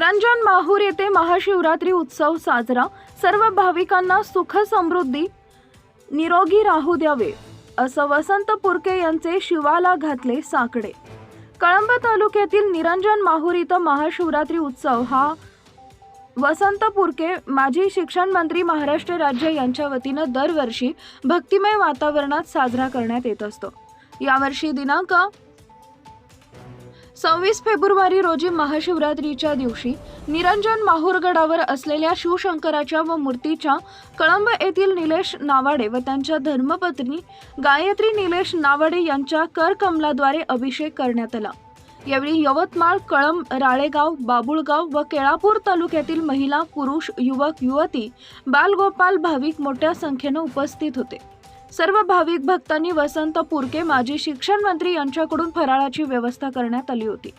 निरंजन माहूर येथे महाशिवरात्री उत्सव साजरा. सर्व भाविकांना सुख समृद्धी निरोगी राहू द्यावे असं वसंत पुरके यांचे शिवाला घातले साकडे. कळंब तालुक्यातील निरंजन माहूर इथं महाशिवरात्री उत्सव हा वसंत पुरके माजी शिक्षण मंत्री महाराष्ट्र राज्य यांच्या वतीनं दरवर्षी भक्तिमय वातावरणात साजरा करण्यात येत असतो. यावर्षी दिनांक सव्वीस फेब्रुवारी रोजी महाशिवरात्रीच्या दिवशी निरंजन माहूरगडावर असलेल्या शिवशंकराच्या व मूर्तीच्या कळंब येथील निलेश नावाडे व त्यांच्या धर्मपत्नी गायत्री निलेश नावाडे यांच्या करकमलाद्वारे अभिषेक करण्यात आला. यावेळी यवतमाळ कळंब राळेगाव बाबुळगाव व केळापूर तालुक्यातील महिला पुरुष युवक युवती बालगोपाल भाविक मोठ्या संख्येनं उपस्थित होते. सर्व भाविक भक्तांनी वसंत पुरके माजी शिक्षण मंत्री यांच्याकडून फराळाची व्यवस्था करण्यात आली होती.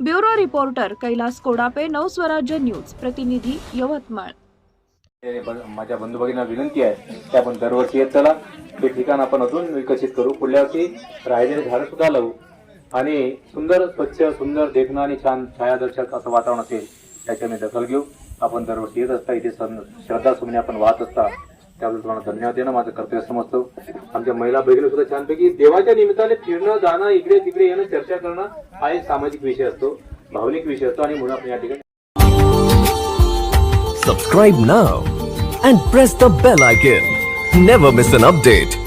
Bureau reporter Kailas Kodape Navswarajya news प्रतिनिधी यवतमाळ. माझ्या बंधू भगिनींना विनंती आहे की आपण दरवर्षी येत चला. ते ठिकाण आपण अजून विकसित करू. पुढल्या वर्षी राहिलेले झाडं सुद्धा लावू. आणि सुंदर स्वच्छ सुंदर देखणं आणि छान छायादर्शक असं वातावरण असेल त्याची आम्ही दखल घेऊ. आपण दरवर्षी येत असता इथे श्रद्धा सुमने आपण वाहत असता त्याबद्दल तुम्हाला धन्यवाद देणं माझं कर्तव्य समजतो. आमच्या महिला भगिनी सुद्धा छानपैकी देवाच्या निमित्ताने फिरणं जाणं इकडे तिकडे येणं चर्चा करणं हा एक सामाजिक विषय असतो भावनिक विषय असतो आणि म्हणून आपण या ठिकाणी subscribe now and press the bell icon never miss an update